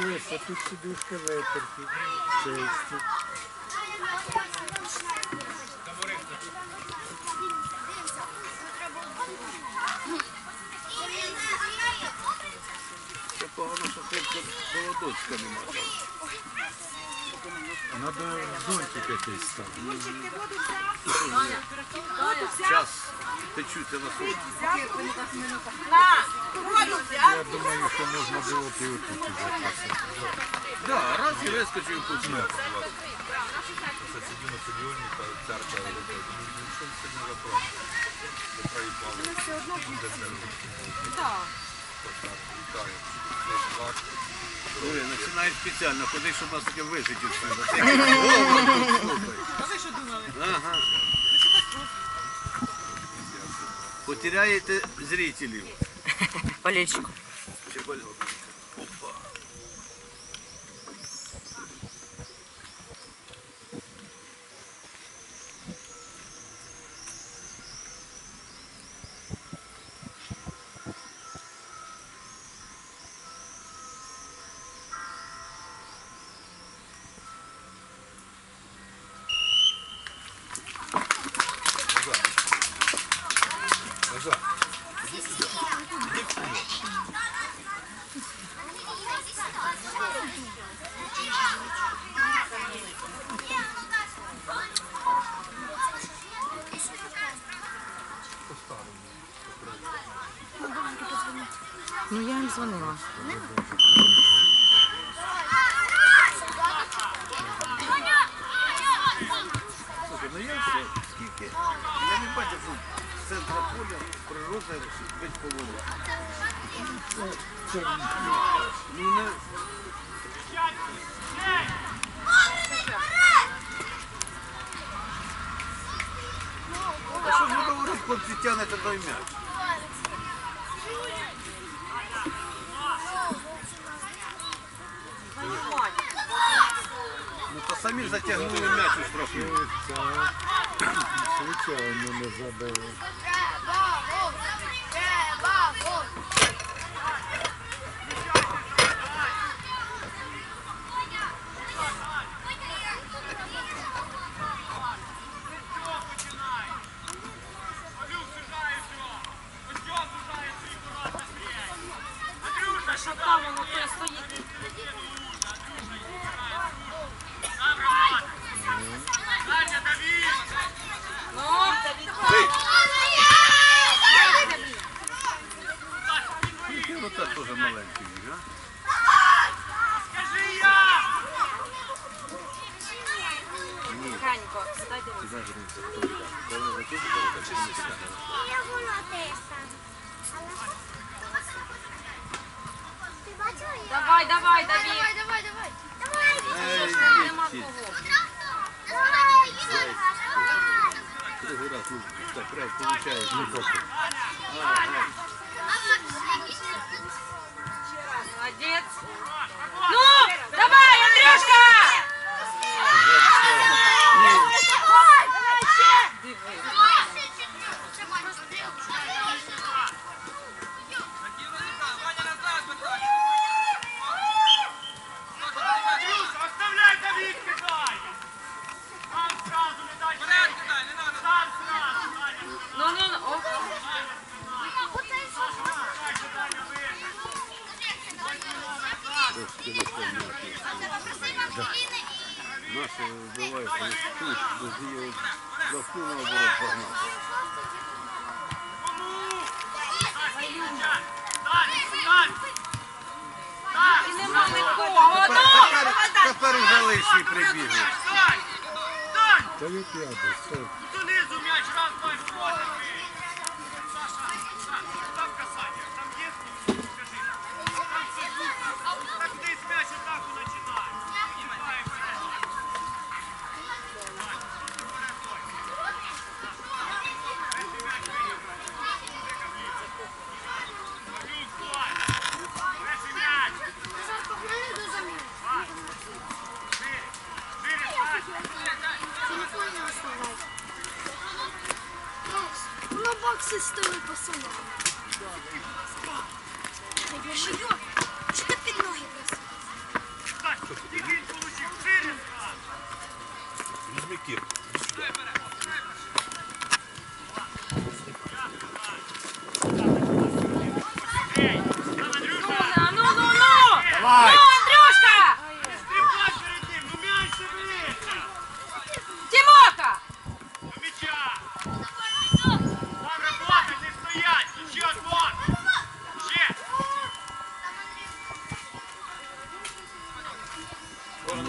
дивися, тут сидушка витерті. Чисті. Це погано, що хлопця холодочка немає. Надо зонтик якийсь ставити. Час течуться на сонці. Я думаю, що можна було б і отут посадити. Да, раз і вискочив по дну. Сидів на стадіоні, та запрошує. Так. Ой, починають спеціально, ходи, щоб нас таке вижити всюди. А ви що думали? Ага. Потеряєте зрителів. Болельщику. Чи дзвонила. Слухай, ну я все, скільки. Я не бачив, що центра поля природа бить поводить. Ну не. А що ж ви говорите, хлопці тягнете той м'яч? Самі затягнули м'яч у штрафну. Звичайно, не забили. Наші вбивають, вони тут, без її наоборот. Ну! Тепер, тепер уже лишні прибігли. Та я десь, все. Ну! Давай! Ну, Андрюшка! Стрибай перед ним, ну м'яч шевелиться! Тимоха! До м'яча! Там работать, не стоять! Ще отвод! Ще!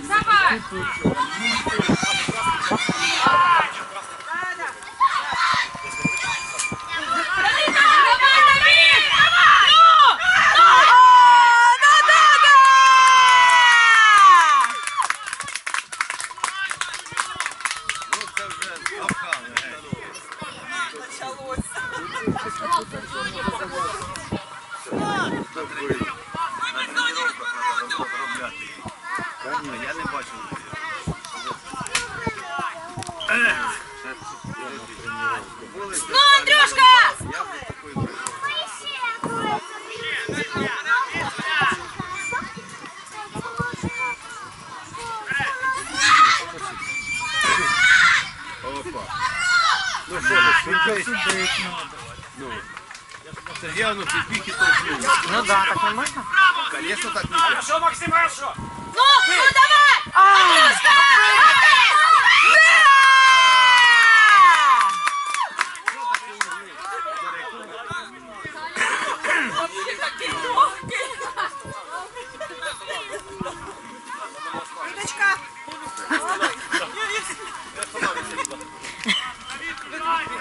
Давай! Давай, Давид! Ну! Ну! Ну, да, да! Ну це вже запхали. На тренувках треба розробляти. Ні, Я не бачу. Ну, Андрюшка! Я був такою. Опа. Ну що, сюди? Ну. Це ну, підбіг і толкнув. Ну да, так не можна? Конечно, так не можна. Хорошо, Максим, хорошо! Ну, ну, давай! Андрюшка! Да!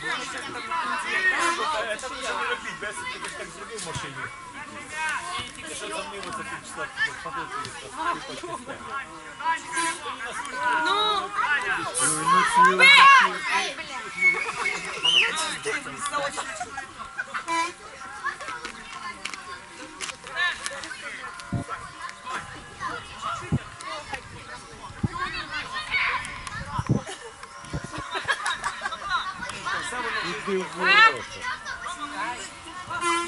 Давид! Ну! Давид нічого не Ну що, не зробив собі, заробив. Ну! Ну, ну, ну, Іди в ворота.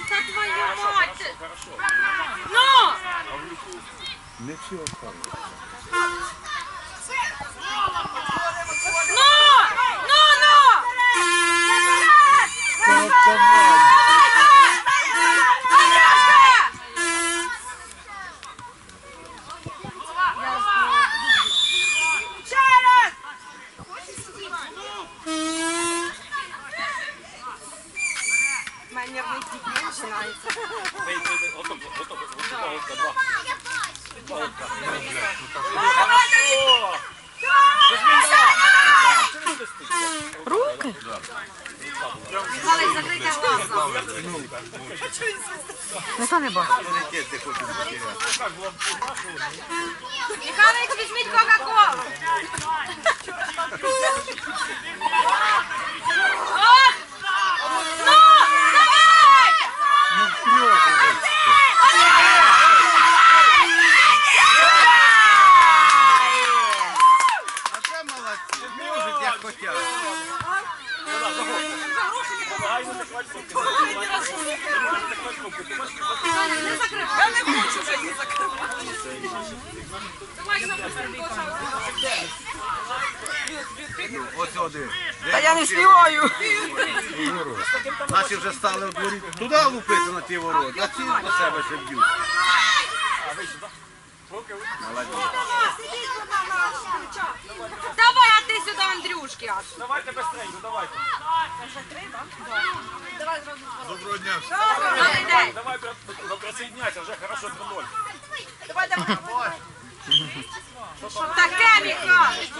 Та твою мать! Ну! Не всі останні. Ну! Ну, ну! Андрюшка! Галич, закрийте глаза. Ніхто не бачить. Пріоритет ти не потеряти. Михайлович, візьміть Кока-Колу. От! Ну, давай! Ну втрьох уже. А це молодці. Можуть як хотять. Ось один. Та я не співаю. Наші вже стали в дворі. Туди лупити на ті ворота, а ці до себе ще б'ють. Молодець. Давай, а ти сюди, Андрюшки. аж. Давайте быстренько, давайте. Доброго дня. Добрий день. Давай присоединяйся, вже хорошо 3-0. Таке, Михайлович.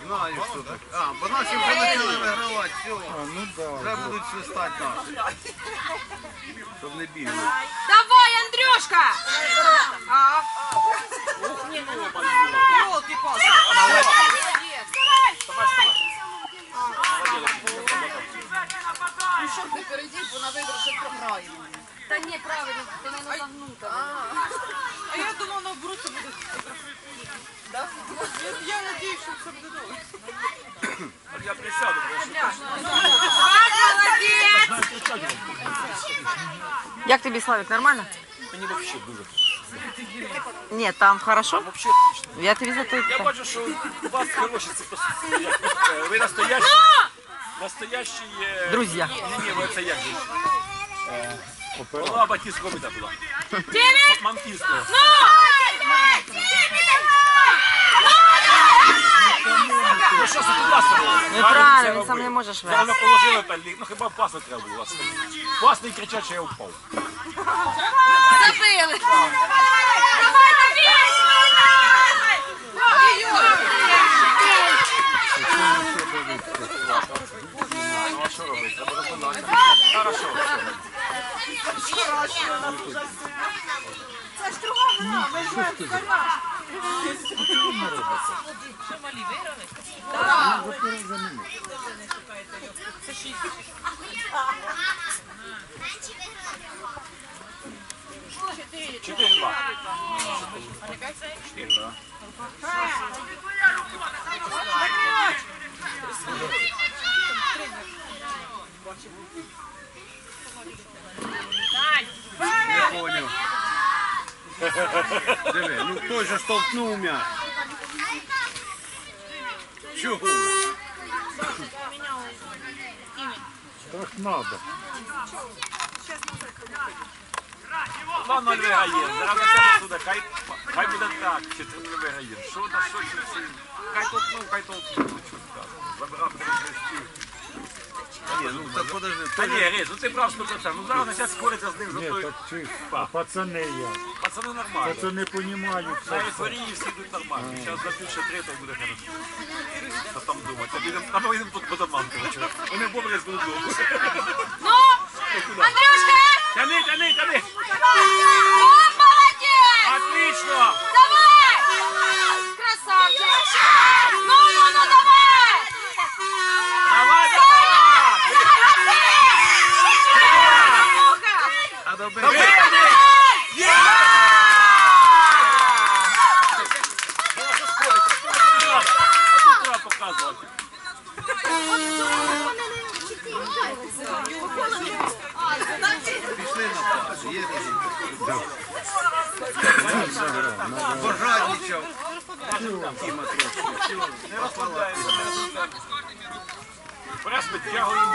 Не знаю, що так. А, бо наші вже почали вигравати. Все. А, ну да. Вже будуть свистати наші. Щоб не бігли. Давай, Андрюшка. А? Ну що ти перейди, бо на вибір ще програємо. Та ні, правильно, ти не натягнута. А я думав, наоборот, це буде. Да? Я надіюсь, що все буде добре. Як тобі, Славік, нормально? Мені вообще дуже. Ні, там хорошо. Взагалі отлично. Я тобі за то. Я бачу, що у вас хороші це просто. як, е, Ви настоящі. Настоящі. е, Друзі. Ні, ні, ви це як же? Е, Голова батьківського біда була. Тімі! Манківського. Ну що це тут? Неправильно, він сам не може швидко. Зараз положили та ліг. Ну хіба пасно треба було. І кричать, що я впав. Забили! Давай, Ну а що робити? Треба розуміти. Хорошо. Чотири два. Чотири два. Диви, ну той же столкнув м'яч. Чого? Так надо. Ладно, виграє. Зараз на туди. Хай, хай буде так. Чи це не виграє? Що на що чи? Хай толкнув, хай толкнув. Ну, що? Забрав тебе хрестів. Ні, ну, Так подожди, Та ні, Різ, ну ти прав 100%. Ну зараз зараз скориться з ним за Ні, той. так чи пацани я. Пацани нормально. Пацани понімають На це. ейфорії всі йдуть нормально. Зараз запише три, то буде хорошо. Що там думати? А ми йдемо тут по домам, коротше. Вони бобри з додому. Ну! Андрюшка! Тяни, тяни, тяни! О, молодець! Отлично! Давай! Красавчик! Ну, ну, ну, давай! Давай, давай! Ну-ка! А добре. Давай! Є! Ну, а що скориться? Скориться не треба. А тут треба показувати. Пішли на пас. Є результат. Пожадничав. Тіма трошки. Не розкладається, не розкладається. Прес підтягуємо.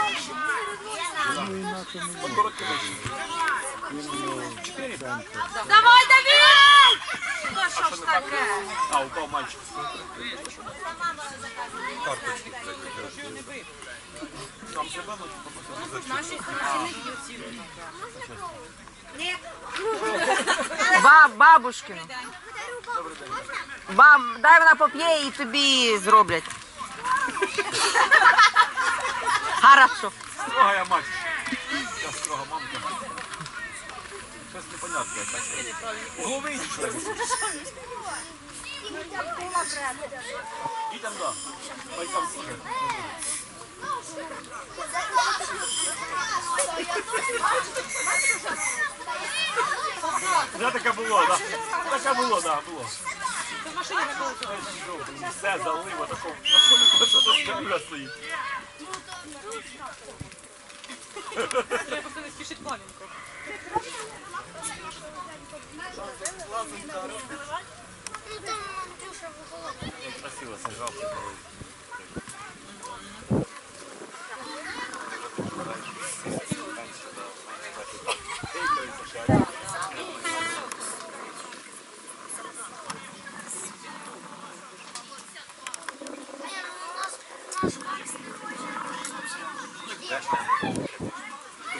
Обороти Давай, Давид! Ну, що ж таке? А, упав мальчик. Там себе ну, Баб, бабушкину. Баб, дай вона поп'є і тобі зроблять. Хорошо. Строга я мать. Я строга мамка. Щось. В голови можу. Дітям да. Батькам слухай. Вже таке було, так. Таке було, так, було. Все залило. На полі просто до скам'я стоїть. Ну там Андрюша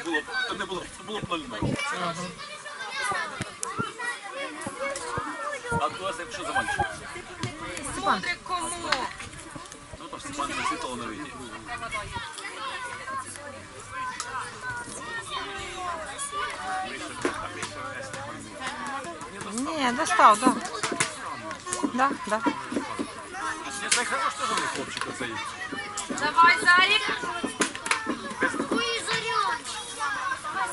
було, це не було, це було б 0-0. А то якщо за мальчик? Смотри, кому? Ну то Степан засипало на вийти. Ні, достав, да. Да, да. Ні, це хорош теж мені хлопчик оцей. Давай, Зарік! Ой, Зорян.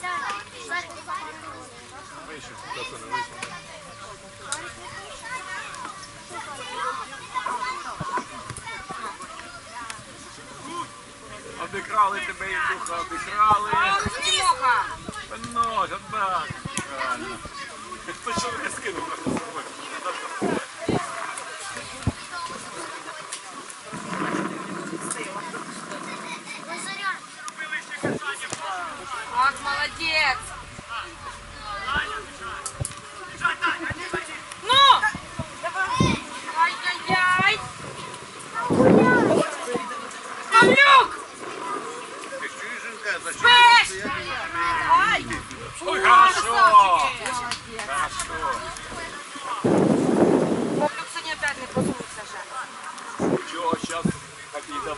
Зарян. Вийшов. Та що не вийшло? Обікрали тебе, Індуха, обікрали. Тимоха. Нож, отак. Правильно. Хто що не скинув трохи з собою? Ах, молодец. Ну! Ай-яй-яй. Павлюк! Спиш! Ай! Ой, хорошо. Хорошо. Павлюк сьогодні опять не позується же. Чого, зараз какие-то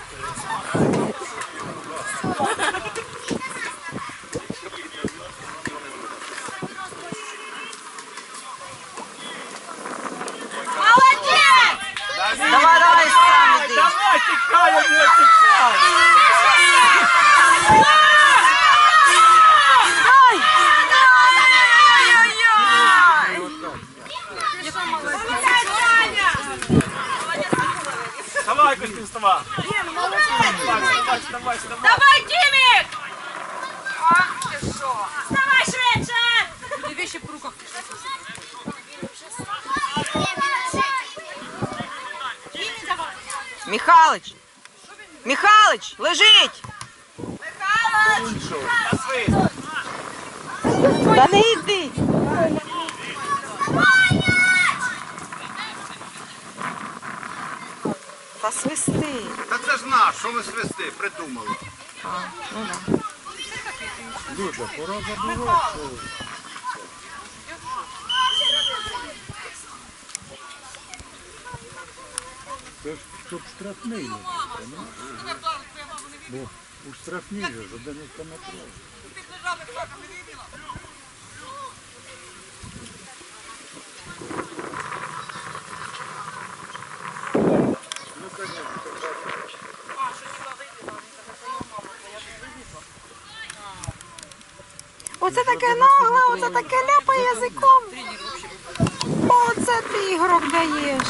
Молодец! Давай, давай, сам іди. Давай, тікай, не тікай. Давай. Вставай, вставай, вставай, вставай. Давай, Димик! Ах ти що! Вставай швидше! Ті вещи по руках. Михалич! Михалич, лежить! Свист. Та не Та свисти. Та це ж наш, що ми свисти, придумали. А, ну да. Люда, пора забувати. Це ж тут штрафний не? Бо у штрафній же ж 11 метров. Оце таке нагле, оце таке ляпає язиком. Оце ти ігрок даєш.